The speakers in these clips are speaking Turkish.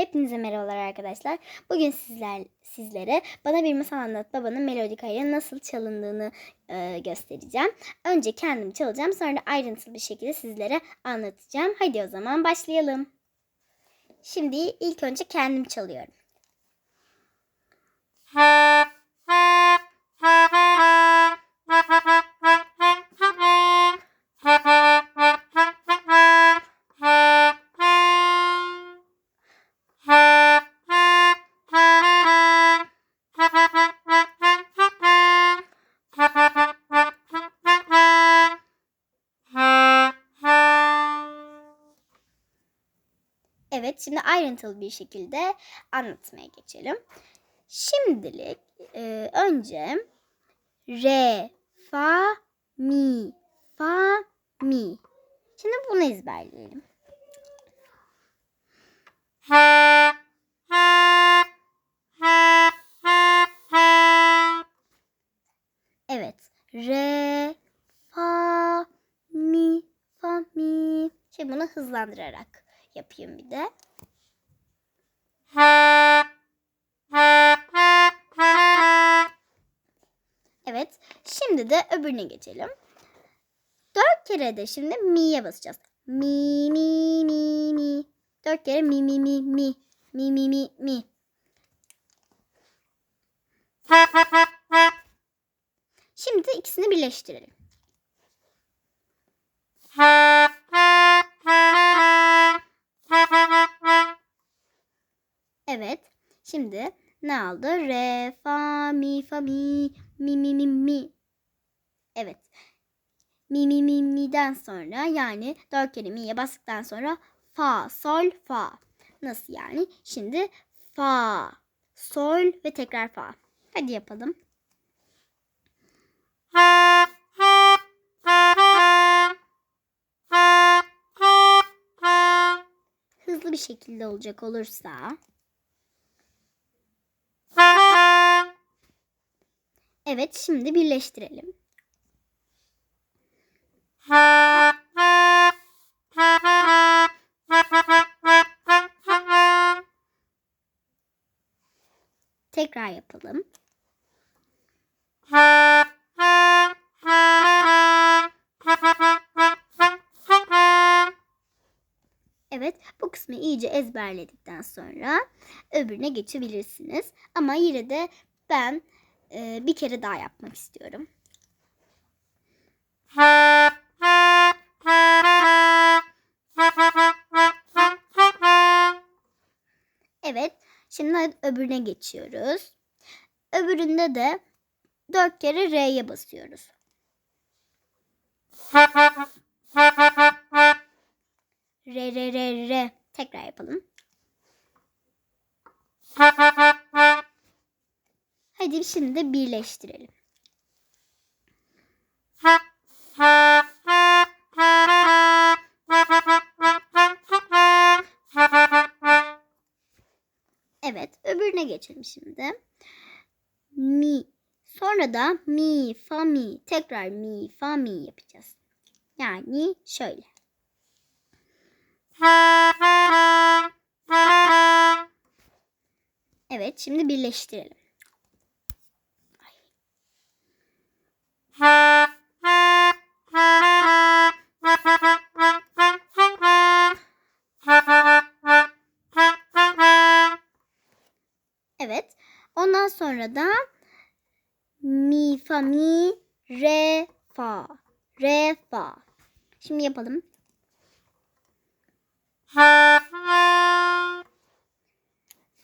Hepinize merhabalar arkadaşlar. Bugün sizler sizlere bana bir masal anlat babanın melodikayla nasıl çalındığını e, göstereceğim. Önce kendim çalacağım sonra da ayrıntılı bir şekilde sizlere anlatacağım. Hadi o zaman başlayalım. Şimdi ilk önce kendim çalıyorum. Evet, şimdi ayrıntılı bir şekilde anlatmaya geçelim. Şimdilik e, önce re, fa, mi, fa, mi. Şimdi bunu ezberleyelim. Evet. Re, fa, mi, fa, mi. Şimdi bunu hızlandırarak yapayım bir de. Evet. Şimdi de öbürüne geçelim. Dört kere de şimdi mi'ye basacağız. Mi mi mi mi. Dört kere mi mi mi mi. Mi mi mi mi. Şimdi ikisini birleştirelim. Evet. Şimdi ne aldı? Re, fa, mi, fa, mi, mi, mi, mi, mi. Evet. Mi, mi, mi, mi'den sonra yani dört kere mi'ye bastıktan sonra fa, sol, fa. Nasıl yani? Şimdi fa, sol ve tekrar fa. Hadi yapalım. Hızlı bir şekilde olacak olursa Evet, şimdi birleştirelim. Tekrar yapalım. Evet, bu kısmı iyice ezberledikten sonra öbürüne geçebilirsiniz. Ama yine de ben e, bir kere daha yapmak istiyorum. Evet, şimdi öbürüne geçiyoruz. Öbüründe de dört kere R'ye basıyoruz. R, R, R, R. Tekrar yapalım. Şimdi de birleştirelim. Evet, öbürüne geçelim şimdi. Mi. Sonra da mi, fa, mi. Tekrar mi, fa, mi yapacağız. Yani şöyle. Evet, şimdi birleştirelim. Sonra da mi fa mi re fa re fa. Şimdi yapalım.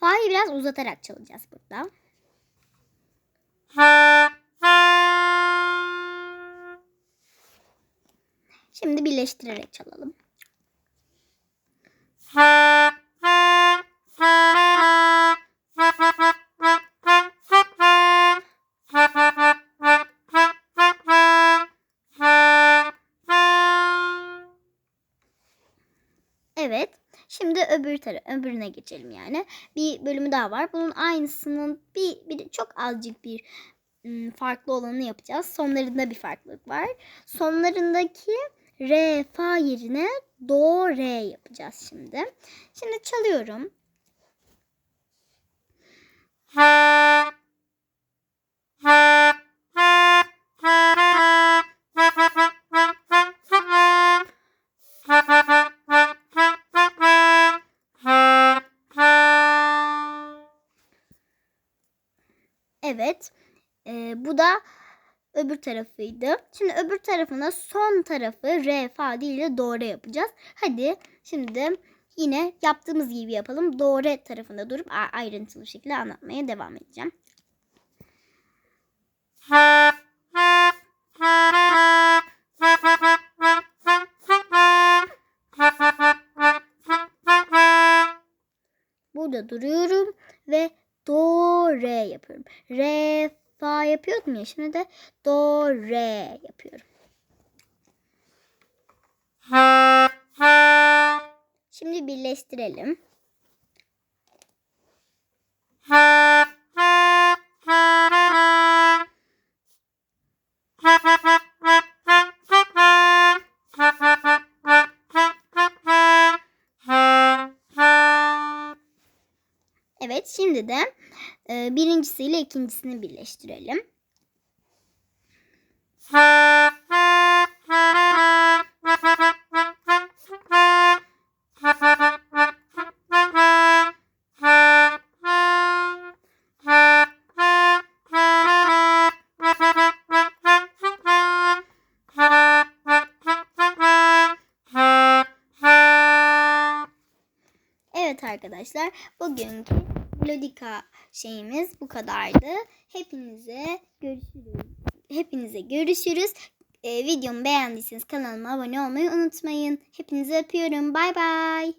Fa'yı biraz uzatarak çalacağız burada. Şimdi birleştirerek çalalım. Öbür tara öbürüne geçelim yani. Bir bölümü daha var. Bunun aynısının bir, bir çok azıcık bir farklı olanı yapacağız. Sonlarında bir farklılık var. Sonlarındaki re fa yerine do re yapacağız şimdi. Şimdi çalıyorum. Evet. Ee, bu da öbür tarafıydı. Şimdi öbür tarafına son tarafı re, fa değil de do, re yapacağız. Hadi şimdi yine yaptığımız gibi yapalım. Do, re tarafında durup ayrıntılı şekilde anlatmaya devam edeceğim. Burada duruyorum ve do, re yapıyorum. Re, fa yapıyordum ya. Şimdi de do, re yapıyorum. Şimdi birleştirelim. Evet, şimdi de birincisiyle ikincisini birleştirelim. Arkadaşlar, bugünkü Melodika şeyimiz bu kadardı. Hepinize görüşürüz. Hepinize görüşürüz. Ee, videomu beğendiyseniz kanalıma abone olmayı unutmayın. Hepinizi öpüyorum. Bay bay.